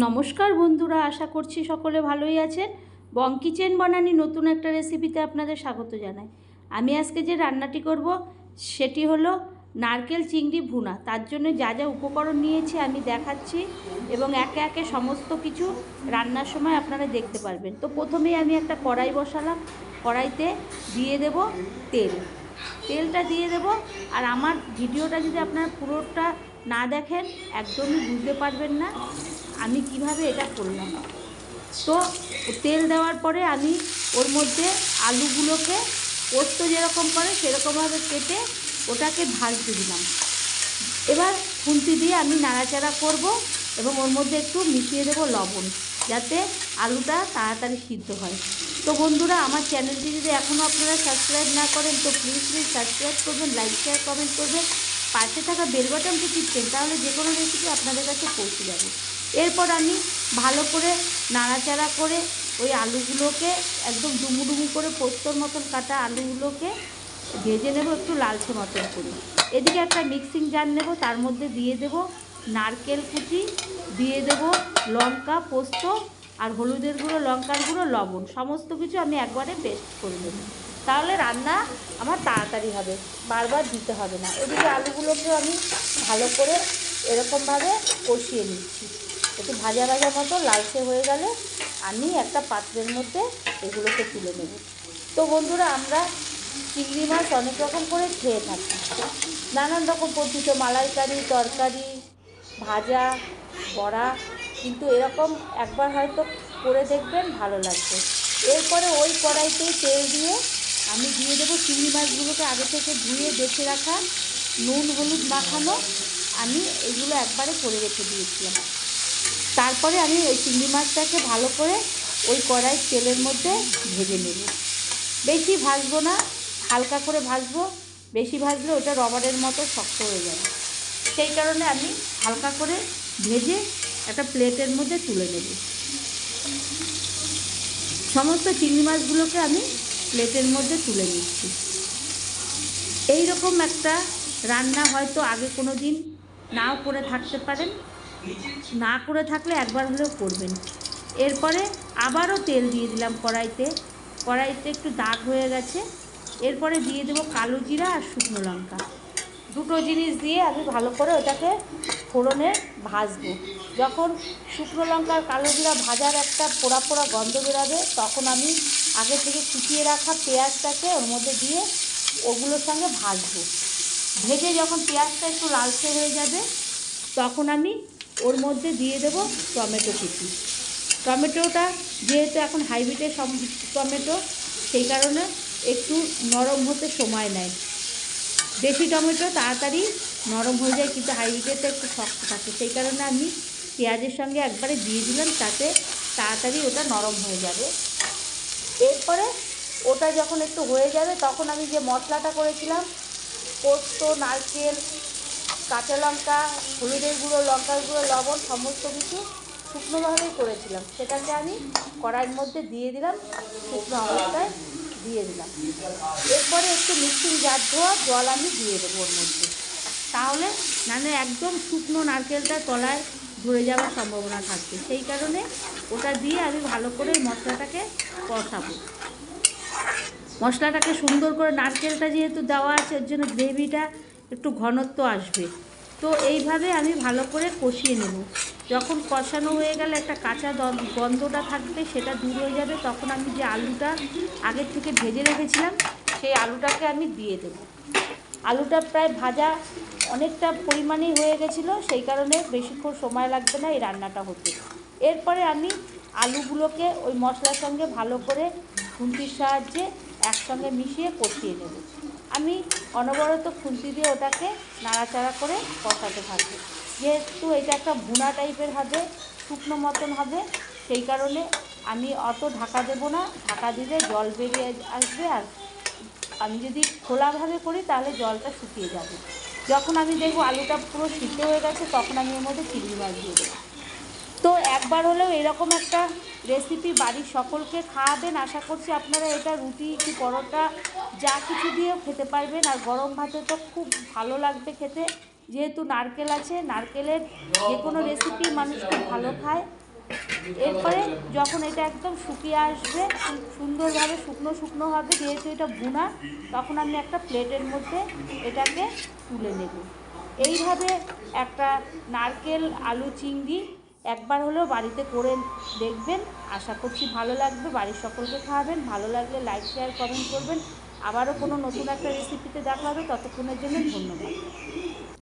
নমস্কার বন্ধুরা, আশা করছি সকলে ভালোই আছেন। বং কিচেন বনানি নতুন একটা রেসিপিতে আপনাদের স্বাগত জানাই। আমি আজকে যে রান্নাটি করব, সেটি হলো নারকেল চিংড়ি ভুনা। তার জন্য যা যা উপকরণ নিয়েছি আমি দেখাচ্ছি এবং একে একে সমস্ত কিছু রান্নার সময় আপনারা দেখতে পারবেন। তো প্রথমেই আমি একটা কড়াই বসালাম। কড়াইতে দিয়ে দেব তেল। তেলটা দিয়ে দেব। আর আমার ভিডিওটা যদি আপনারা পুরোটা না দেখেন, একদমই বুঝতে পারবেন না। আমি কীভাবে এটা করলাম? তো তেল দেওয়ার পরে আমি ওর মধ্যে আলুগুলোকে পোস্ত যেরকম করে সেরকমভাবে কেটে ওটাকে ভাজতে দিলাম। এবার খুন্তি দিয়ে আমি নাড়াচাড়া করব এবং ওর মধ্যে একটু মিশিয়ে দেবো লবণ যাতে আলুটা তাড়াতাড়ি সিদ্ধ হয়। তো বন্ধুরা, আমার চ্যানেলটি যদি এখনও আপনারা সাবস্ক্রাইব না করেন, তো প্লিজ প্লিজ সাবস্ক্রাইব করবেন লাইক শেয়ার কমেন্ট করবেন। পাশে থাকা বেল বাটনটি টিপবেন, তাহলে যে কোনো রেসিপি আপনাদের কাছে পৌঁছে যাবে। এরপর আমি ভালো করে নাড়াচাড়া করে ওই আলুগুলোকে একদম ডুমু ডুমু করে পোস্তর মতন কাটা আলুগুলোকে ভেজে নেব একটু লালচে মতন করে। এদিকে একটা মিক্সিং জার নেব, তার মধ্যে দিয়ে দেব নারকেল কুচি, দিয়ে দেব লঙ্কা, পোস্ত আর হলুদের গুঁড়ো, লঙ্কার গুঁড়ো, লবণ। সমস্ত কিছু আমি একবারে পেস্ট করে দেবো তাহলে রান্না আমার তাড়াতাড়ি হবে, বারবার দিতে হবে না। এদিকে আলুগুলোকেও আমি ভালো করে এরকমভাবে কষিয়ে নিচ্ছি। একটু ভাজা ভাজা মতো, লালচে হয়ে গেলে আমি একটা পাত্রের মধ্যে এগুলোকে তুলে নেব। তো বন্ধুরা, আমরা চিংড়ি মাছ অনেক রকম করে খেয়ে থাকি। নানান রকম পদ্ধতি, মালাইকারি, তরকারি, ভাজা, বড়া, কিন্তু এরকম একবার হয়তো করে দেখবেন, ভালো লাগবে। এরপরে ওই কড়াইতেই তেল দিয়ে আমি দিয়ে দেবো চিংড়ি মাছগুলোকে আগে থেকে ধুয়ে, বেছে রাখা নুন, হলুদ মাখানো। আমি এগুলো একবারে করে রেখে দিয়েছিলাম। তারপরে আমি ওই চিংড়ি মাছটাকে ভালো করে ওই কড়াই তেলের মধ্যে ভেজে নেব। বেশি ভাজবো না, হালকা করে ভাজবো। বেশি ভাজলে ওটা রবারের মতো শক্ত হয়ে যাবে। সেই কারণে আমি হালকা করে ভেজে একটা প্লেটের মধ্যে তুলে নেব। সমস্ত চিংড়ি মাছগুলোকে আমি প্লেটের মধ্যে তুলে নিচ্ছি। এই রকম একটা রান্না হয়তো আগে কোনো দিন নাও করে থাকতে পারেন। না করে থাকলে একবার হলেও করবেন। এরপরে আবারও তেল দিয়ে দিলাম কড়াইতে। কড়াইতে একটু দাগ হয়ে গেছে। এরপরে দিয়ে দেবো কালো জিরা আর শুকনো লঙ্কা। দুটো জিনিস দিয়ে আমি ভালো করে ওটাকে ফোড়নে ভাজবো। যখন শুকনো লঙ্কা আর কালো জিরা ভাজার একটা পোড়া পোড়া গন্ধ বেরাবে, তখন আমি আগে থেকে কুচিয়ে রাখা পেঁয়াজটাকে ওর মধ্যে দিয়ে ওগুলোর সঙ্গে ভাজবো। ভেজে যখন পেঁয়াজটা একটু লালচে হয়ে যাবে, তখন আমি ওর মধ্যে দিয়ে দেব টমেটো কুচি। টমেটোটা যেহেতু এখন হাইব্রিডের সম- টমেটো, সেই কারণে একটু নরম হতে সময় নেয়। দেশি টমেটো তাড়াতাড়ি নরম হয়ে যায়, কিন্তু হাইব্রিডেরটা একটু শক্ত থাকে, সেই কারণে আমি পেঁয়াজের সঙ্গে একবারে দিয়ে দিলাম, তাতে তাড়াতাড়ি ওটা নরম হয়ে যাবে। এরপরে ওটা যখন একটু হয়ে যাবে, তখন আমি যে মশলাটা করেছিলাম, পোস্ত, নারকেল কাঁচা লঙ্কা, হলুদের গুঁড়ো, লঙ্কার গুঁড়ো, লবণ, সমস্ত কিছু শুকনোভাবেই করেছিলাম। সেটাকে আমি কড়াইয়ের মধ্যে দিয়ে দিলাম, শুকনো অবস্থায় দিয়ে দিলাম। এরপরে একটু মিক্সিং জার ধোয়া, জল আমি দিয়ে দেবো ওর মধ্যে। তাহলে মানে একদম শুকনো নারকেলটা তলায় ধরে যাওয়ার সম্ভাবনা থাকবে সেই কারণে ওটা দিয়ে আমি ভালো করে মশলাটাকে কষাবো। মশলাটাকে সুন্দর করে নারকেলটা যেহেতু দেওয়া আছে এর জন্য গ্রেভিটা একটু ঘনত্ব আসবে। তো এইভাবে আমি ভালো করে কষিয়ে নেব। যখন কষানো হয়ে গেলে একটা কাঁচা গন্ধটা থাকবে, সেটা দূর হয়ে যাবে। তখন আমি যে আলুটা আগের থেকে ভেজে রেখেছিলাম, সেই আলুটাকে আমি দিয়ে দেবো। আলুটা প্রায় ভাজা অনেকটা পরিমাণেই হয়ে গেছিল, সেই কারণে বেশিক্ষণ সময় লাগবে না এই রান্নাটা হতে। এরপরে আমি আলুগুলোকে ওই মশলার সঙ্গে ভালো করে খুন্তির সাহায্যে একসঙ্গে মিশিয়ে কষিয়ে নেব। আমি অনবরত খুন্তি দিয়ে ওটাকে নাড়াচাড়া করে কষাতে থাকব যেহেতু এটা একটা ভুনা টাইপের হবে, শুকনো মতন হবে, সেই কারণে আমি অত ঢাকা দেবো না। ঢাকা দিলে জল বেরিয়ে আসবে আর আমি যদি খোলাভাবে করি তাহলে জলটা শুকিয়ে যাবে। যখন আমি দেখব আলুটা পুরো সিদ্ধ হয়ে গেছে, তখন আমি এর মধ্যে চিংড়ি মাছ দিয়ে দেবো। তো একবার হলেও এরকম একটা রেসিপি বাড়ির সকলকে খাওয়াবেন। আশা করছি আপনারা এটা রুটি কি পরোটা যা কিছু দিয়েও খেতে পারবেন। আর গরম ভাতে তো খুব ভালো লাগবে খেতে। যেহেতু নারকেল আছে, নারকেলের যে কোনো রেসিপি মানুষ খুব ভালো খায়। এরপরে যখন এটা একদম শুকিয়ে আসবে, সুন্দরভাবে শুকনো শুকনো হবে, যেহেতু এটা ভুনা, তখন আমি একটা প্লেটের মধ্যে এটাকে তুলে নেব। এইভাবে একটা নারকেল, আলু, চিংড়ি একবার হলেও বাড়িতে করে দেখবেন। আশা করছি ভালো লাগবে। বাড়ির সকলকে খাওয়াবেন। ভালো লাগলে লাইক শেয়ার কমেন্ট করবেন। আবারও কোনো নতুন একটা রেসিপিতে দেখা হবে। ততক্ষণের জন্য ধন্যবাদ।